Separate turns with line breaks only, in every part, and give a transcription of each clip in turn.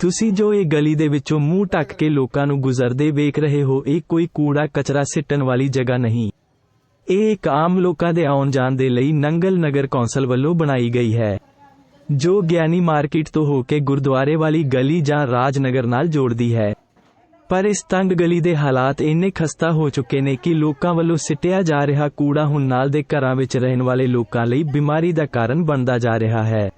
ਤੁਸੀਂ ਜੋ ਇਹ ਗਲੀ ਦੇ ਵਿੱਚੋਂ ਮੂੰਹ ਢੱਕ ਕੇ ਲੋਕਾਂ ਨੂੰ ਗੁਜ਼ਰਦੇ ਵੇਖ ਰਹੇ ਹੋ, ਇਹ ਕੋਈ ਕੂੜਾ ਕਚਰਾ ਸਿੱਟਣ ਵਾਲੀ ਜਗ੍ਹਾ ਨਹੀਂ। ਇਹ ਇੱਕ ਆਮ ਲੋਕਾਂ ਦੇ ਆਉਣ ਜਾਣ ਦੇ ਲਈ ਨੰਗਲ ਨਗਰ ਕੌਂਸਲ ਵੱਲੋਂ ਬਣਾਈ ਗਈ ਹੈ, ਜੋ ਗਿਆਨੀ ਮਾਰਕੀਟ ਤੋਂ ਹੋ ਕੇ ਗੁਰਦੁਆਰੇ ਵਾਲੀ ਗਲੀ ਜਾਂ ਰਾਜਨਗਰ ਨਾਲ ਜੋੜਦੀ ਹੈ। ਪਰ ਇਸ ਤੰਗ ਗਲੀ ਦੇ ਹਾਲਾਤ ਇੰਨੇ ਖਸਤਾ ਹੋ ਚੁੱਕੇ ਨੇ ਕਿ ਲੋਕਾਂ ਵੱਲੋਂ ਸਿੱਟਿਆ ਜਾ ਰਿਹਾ ਕੂੜਾ ਹੁਣ ਨਾਲ ਦੇ ਘਰਾਂ ਵਿੱਚ ਰਹਿਣ ਵਾਲੇ ਲੋਕਾਂ ਲਈ ਬਿਮਾਰੀ ਦਾ ਕਾਰਨ ਬਣਦਾ ਜਾ ਰਿਹਾ ਹੈ।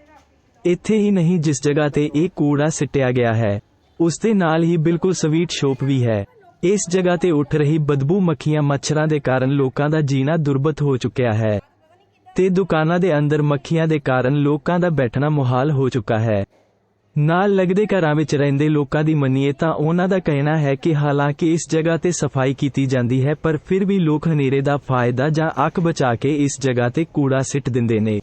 ਇੱਥੇ ਹੀ ਨਹੀਂ ਜਿਸ ਜਗ੍ਹਾ ਤੇ ਇਹ ਕੂੜਾ ਸਿੱਟਿਆ ਗਿਆ ਹੈ। ਉਸ ਦੇ ਨਾਲ ਹੀ ਬਿਲਕੁਲ ਸਵੀਟ ਸ਼ੋਪ ਵੀ ਹੈ। ਇਸ ਜਗ੍ਹਾ ਤੇ ਉੱਠ ਰਹੀ ਬਦਬੂ ਮੱਖੀਆਂ ਮੱਛਰਾਂ ਦੇ ਕਾਰਨ ਲੋਕਾਂ ਦਾ ਜੀਣਾ ਦੁਰਬਤ ਹੋ ਚੁੱਕਿਆ ਹੈ ਤੇ ਦੁਕਾਨਾਂ ਦੇ ਅੰਦਰ ਮੱਖੀਆਂ ਦੇ ਕਾਰਨ ਲੋਕਾਂ ਦਾ ਬੈਠਣਾ ਮੁਹਾਲ ਹੋ ਚੁੱਕਾ ਹੈ। ਨਾਲ ਲੱਗਦੇ ਘਰਾਂ ਵਿੱਚ ਰਹਿੰਦੇ ਲੋਕਾਂ ਦੀ ਮੰਨੀਏ ਤਾਂ ਉਹਨਾਂ ਦਾ ਕਹਿਣਾ ਹੈ ਕਿ ਹਾਲਾਂਕਿ ਇਸ ਜਗ੍ਹਾ ਤੇ ਸਫ਼ਾਈ ਕੀਤੀ ਜਾਂਦੀ ਹੈ, ਪਰ ਫਿਰ ਵੀ ਲੋਕ ਹਨੇਰੇ ਦਾ ਫਾਇਦਾ ਜਾਂ ਅੱਖ ਬਚਾ ਕੇ ਇਸ ਜਗ੍ਹਾ ਤੇ ਕੂੜਾ ਸਿੱਟ ਦਿੰਦੇ ਨੇ।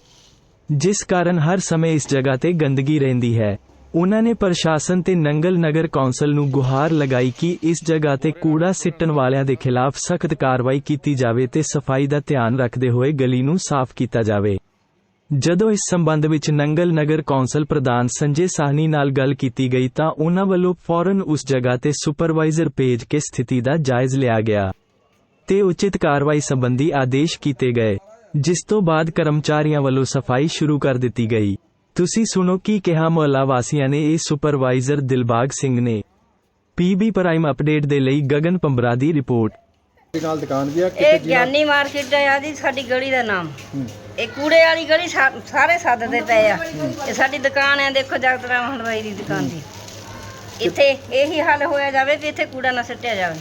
ਜਿਸ ਕਾਰਨ ਹਰ ਸਮੇਂ ਇਸ ਜਗ੍ਹਾ ਤੇ ਗੰਦਗੀ ਰਹਿੰਦੀ ਹੈ। ਉਹਨਾਂ ਨੇ ਪ੍ਰਸ਼ਾਸਨ ਤੇ ਨੰਗਲ ਨਗਰ ਕੌਂਸਲ ਨੂੰ ਗੁਹਾਰ ਲਗਾਈ ਕਿ ਇਸ ਜਗ੍ਹਾ ਤੇ ਕੂੜਾ ਸਿੱਟਣ ਵਾਲਿਆਂ ਦੇ ਖਿਲਾਫ ਸਖਤ ਕਾਰਵਾਈ ਕੀਤੀ ਜਾਵੇ ਤੇ ਸਫ਼ਾਈ ਦਾ ਧਿਆਨ ਰੱਖਦੇ ਹੋਏ ਗਲੀ ਨੂੰ ਸਾਫ਼ ਕੀਤਾ ਜਾਵੇ। ਜਦੋਂ ਇਸ ਸੰਬੰਧ ਵਿੱਚ ਨੰਗਲ ਨਗਰ ਕੌਂਸਲ ਪ੍ਰਧਾਨ ਸੰਜੇ ਸਾਹਨੀ ਨਾਲ ਗੱਲ ਕੀਤੀ ਗਈ ਤਾਂ ਉਹਨਾਂ ਵੱਲੋਂ ਫੌਰਨ ਉਸ ਜਗ੍ਹਾ ਤੇ ਸੁਪਰਵਾਈਜ਼ਰ ਭੇਜ ਕੇ ਸਥਿਤੀ ਦਾ ਜਾਇਜ਼ ਲਿਆ ਗਿਆ ਤੇ ਉਚਿਤ ਕਾਰਵਾਈ ਸੰਬੰਧੀ ਆਦੇਸ਼ ਕੀਤੇ ਗਏ। ਜਿਸ ਤੋਂ ਬਾਅਦ ਕਰਮਚਾਰੀਆਂ ਵੱਲੋਂ ਸਫ਼ਾਈ ਸ਼ੁਰੂ ਕਰ ਦਿੱਤੀ ਗਈ। ਤੁਸੀਂ ਸੁਣੋ ਕੀ ਕਿਹਾ ਮੁਹੱਲਾ ਵਾਸੀਆਂ ਨੇ ਇਹ ਸੁਪਰਵਾਈਜ਼ਰ ਦਿਲਬਾਗ ਸਿੰਘ ਨੇ। ਪੀਬੀ ਪ੍ਰਾਈਮ ਅਪਡੇਟ ਦੇ ਲਈ ਗਗਨ ਪੰਬਰਾ ਦੀ ਰਿਪੋਰਟ।
ਦੇ ਨਾਲ ਦੁਕਾਨ ਵੀ ਆ
ਇਹ
ਕਿਤੇ ਜੀ?
ਗਿਆਨੀ ਮਾਰਕੀਟ ਆ ਜੀ ਸਾਡੀ ਗਲੀ ਦਾ ਨਾਮ। ਇਹ ਕੂੜੇ ਵਾਲੀ ਗਲੀ ਸਾ- ਸਾਰੇ ਸੱਦਦੇ ਪਏ ਆ। ਇਹ ਸਾਡੀ ਦੁਕਾਨ ਹੈ ਦੇਖੋ ਜਗਤ ਰਾਮ ਹਲਵਾਈ ਦੀ ਦੁਕਾਨ ਦੀ। ਇੱਥੇ ਇਹੀ ਹੱਲ ਹੋਇਆ ਜਾਵੇ ਵੀ ਇੱਥੇ ਕੂੜਾ ਨਾ ਸਿੱਟਿਆ ਜਾਵੇ।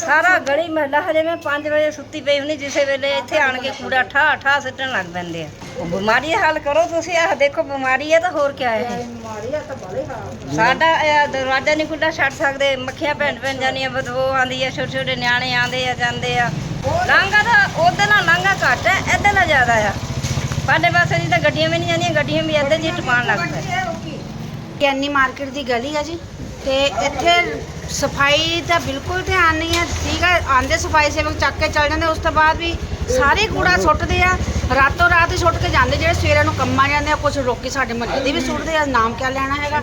ਸਾਰਾ ਗਲੀ ਮਹੱਲਾ ਹਜੇ ਮੈਂ 5 ਵਜੇ ਸੁੱਤੀ ਪਈ ਹੁੰਦੀ ਜਿਸੇ ਵੇਲੇ ਇੱਥੇ ਆਣ ਕੇ ਕੂੜਾ ਠਾ ਠਾ ਸਿੱਟਣ ਲੱਗ ਪੈਂਦੇ ਆ। ਉਹ ਬਿਮਾਰੀ ਹੱਲ ਕਰੋ ਤੁਸੀਂ ਆਹ ਦੇਖੋ ਬਿਮਾਰੀ ਹੈ ਤਾਂ ਹੋਰ ਕੀ ਹੈ ਸਾਡਾ ਇਹ ਦਰਵਾਜ਼ਾ ਨਹੀਂ ਖੁੱਲਾ ਛੱਡ ਸਕਦੇ। ਮੱਖੀਆਂ ਭੈਣ ਭੈਣ ਜਾਂਦੀਆਂ ਬਦਬੂ ਆਉਂਦੀ ਹੈ ਛੋਟੇ ਛੋਟੇ ਨਿਆਣੇ ਆਉਂਦੇ ਆ ਜਾਂਦੇ ਆ। ਲਾਂਘਾ ਤਾਂ ਉਹਦੇ ਨਾਲ ਲਾਂਘਾ ਘੱਟ ਹੈ ਇਹਦੇ ਨਾਲ ਜ਼ਿਆਦਾ ਆ। ਸਾਡੇ ਪਾਸੇ ਦੀ ਤਾਂ ਗੱਡੀਆਂ ਵੀ ਨਹੀਂ ਜਾਂਦੀਆਂ ਗੱਡੀਆਂ ਵੀ ਇੱਧਰ ਜੀ ਟਪਾਣ ਲੱਗ ਪਏ।
ਗਿਆਨੀ ਮਾਰਕੀਟ ਦੀ ਗਲੀ ਹੈ ਜੀ? ਤੇ ਇੱਥੇ ਸਫ਼ਾਈ ਦਾ ਬਿਲਕੁਲ ਧਿਆਨ ਨਹੀਂ ਹੈ। ਠੀਕ ਹੈ ਆਂਦੇ ਸਫ਼ਾਈ ਸੇਵਕ ਚੱਕ ਕੇ ਚੱਲ ਜਾਂਦੇ ਉਸ ਤੋਂ ਬਾਅਦ ਵੀ ਸਾਰੇ ਕੂੜਾ ਸੁੱਟਦੇ ਆ। ਰਾਤੋਂ ਰਾਤ ਹੀ ਸੁੱਟ ਕੇ ਜਾਂਦੇ ਜਿਹੜੇ ਸਵੇਰੇ ਨੂੰ ਕੰਮਾਂ ਜਾਂਦੇ ਆ ਕੁਝ ਲੋਕੀ ਸਾਡੇ ਮੱਲੇ ਦੇ ਵੀ ਸੁੱਟਦੇ ਆ ਨਾਮ ਕਿਆ ਲੈਣਾ ਹੈਗਾ।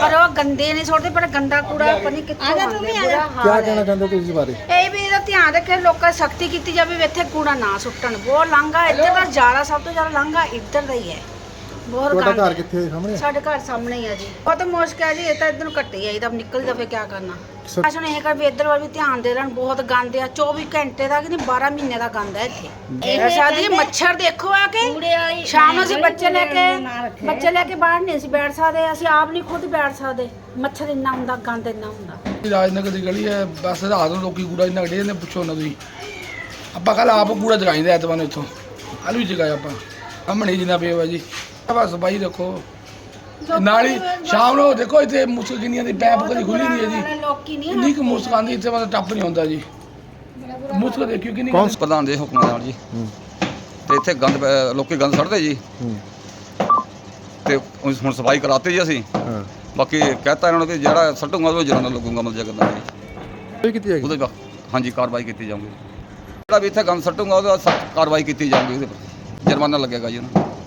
ਪਰ ਉਹ ਗੰਦੇ ਨਹੀਂ ਸੁੱਟਦੇ ਪਰ ਗੰਦਾ ਕੂੜਾ ਪਤਾ ਨਹੀਂ ਕਿੱਥੋਂ ਆਉਂਦਾ।
ਕੀ
ਹਾਲ
ਕਹਿਣਾ ਚਾਹੁੰਦੇ ਤੁਸੀਂ ਇਸ ਬਾਰੇ?
ਇਹ ਵੀ ਇਹਦਾ ਧਿਆਨ ਰੱਖੇ ਲੋਕਾਂ ਸਖਤੀ ਕੀਤੀ ਜਾਵੇ ਵੀ ਇੱਥੇ ਕੂੜਾ ਨਾ ਸੁੱਟਣ। ਬਹੁਤ ਲਾਂਘਾ ਇੱਧਰ ਦਾ ਜ਼ਿਆਦਾ ਸਭ ਤੋਂ ਜ਼ਿਆਦਾ ਲਾਂਘਾ ਇੱਧਰ ਦਾ ਹੀ ਹੈ। ਬਹੁਤ
ਤੁਹਾਡਾ ਘਰ। ਕਿੱਥੇ ਸਾਹਮਣੇ?
ਸਾਡੇ ਘਰ ਸਾਹਮਣੇ ਹੀ ਆ ਜੀ। ਬਹੁਤ ਮੁਸ਼ਕ ਹੈ ਜੀ ਇਹ ਤਾਂ ਇਧਰ ਨੂੰ ਆਈ ਤਾਂ ਨਿਕਲ ਜਾਵੇ ਕੀ ਕਰਨਾ।
ਸਰ-
ਅਸਨ ਇਹ ਕਰ ਵੀ ਇੱਧਰ ਵੱਲ ਵੀ ਧਿਆਨ ਦੇ ਰਹਿਣ ਬਹੁਤ ਗੰਦ ਆ 24 ਘੰਟੇ ਦਾ ਕਿ ਨਹੀਂ 12 ਮਹੀਨੇ ਦਾ ਗੰਦ ਹੈ ਇੱਥੇ। ਇਹ ਸਾਡੀ ਮੱਛਰ ਦੇਖੋ ਆ ਕੇ।
ਵਾਲੀ
ਸ਼ਾਮ ਨੂੰ ਅਸੀਂ ਬੱਚੇ ਲੈ
ਨਾ
ਕੇ
ਰੱਖੇ।
ਬੱਚੇ ਲੈ ਕੇ ਬਾਹਰ ਨਹੀਂ ਅਸੀਂ ਬੈਠ ਸਕਦੇ ਅਸੀਂ ਆਪ ਨਹੀਂ ਖੁਦ ਬੈਠ ਸਕਦੇ। ਮੱਛਰ ਇੰਨਾ ਹੁੰਦਾ ਗੰਦ ਇੰਨਾ ਹੁੰਦਾ।
ਰਾਜਨਗਰ ਦੀ ਗਲੀ ਹੈ ਬਸ ਰਾਤ ਨੂੰ ਲੋਕੀ ਕੂੜਾ ਇੰਨਾ ਕੱਢੇ ਜਾਂਦੇ ਪੁੱਛੋ ਨਾ ਤੁਸੀਂ। ਆਪਾਂ ਕੱਲ ਆਪ ਕੂੜਾ ਜਗਾਈਂਦੇ ਐਤਵਾਰ ਨੂੰ ਇੱਥੋਂ। ਕੱਲ੍ਹ ਵੀ ਜਗਾਇਆ ਆਪਾਂ। ਸਾਹਮਣੇ ਜਿੰਨਾ ਪਿਆ ਵਾ ਜੀ। ਬਸ ਬਾਈ ਦੇਖੋ ਨਾਲ ਹੀ ਸ਼ਾਮ ਨੂੰ ਦੇਖੋ ਇੱਥੇ ਮੁਸਕ ਕਿੰਨੀਆਂ ਦੀ ਪੈਪ ਕਦੀ ਖੁੱਲੀ ਨਹੀਂ ਹੈ ਜੀ ਇੰਨੀ ਕੁ ਮੁਸਕ ਆਉਂਦੀ ਇੱਥੇ ਮਤਲਬ ਟੱਪ ਨਹੀਂ ਹੁੰਦਾ ਜੀ। ਮੁਸਕ ਦੇਖਿਓ ਕਿੰਨੀ
ਕੌਣ
ਪ੍ਰਧਾਨ ਦੇ ਹੁਕਮਾਂ ਨਾਲ ਜੀ। ਤੇ ਇੱਥੇ ਗੰਦ ਪੈ- ਲੋਕੀ ਗੰਦ ਸੜਦੇ ਜੀ। ਤੇ ਹੁਣ ਹੁਣ ਸਫ਼ਾਈ ਕਰਾਤੇ ਜੀ ਅਸੀਂ।
ਹਾਂ।
ਬਾਕੀ ਕਹਤਾ ਇਹਨਾਂ ਨੂੰ ਕਿ ਜਿਹੜਾ ਸੱਟੂਗਾ ਉਹ ਜੁਰਮਾਨਾ ਲੱਗੂਗਾ ਮਤਲਬ ਜਗਦਾ ਜੀ।
ਇਹ ਕਿੱਥੇ ਹੈਗੀ?
ਉਹਦੇ ਬਾ ਹਾਂਜੀ ਕਾਰਵਾਈ ਕੀਤੀ ਜਾਊਗੀ। ਜਿਹੜਾ ਵੀ ਇੱਥੇ ਗੰਦ ਸੱਟੂਗਾ ਉਹਦਾ ਸਖਤ ਕਾਰਵਾਈ ਕੀਤੀ ਜਾਊਗੀ ਉਹਦੇ ਪਰ ਜੁਰਮਾਨਾ ਲੱਗੇਗਾ ਜੀ ਉਹਨਾਂ ਨੂੰ।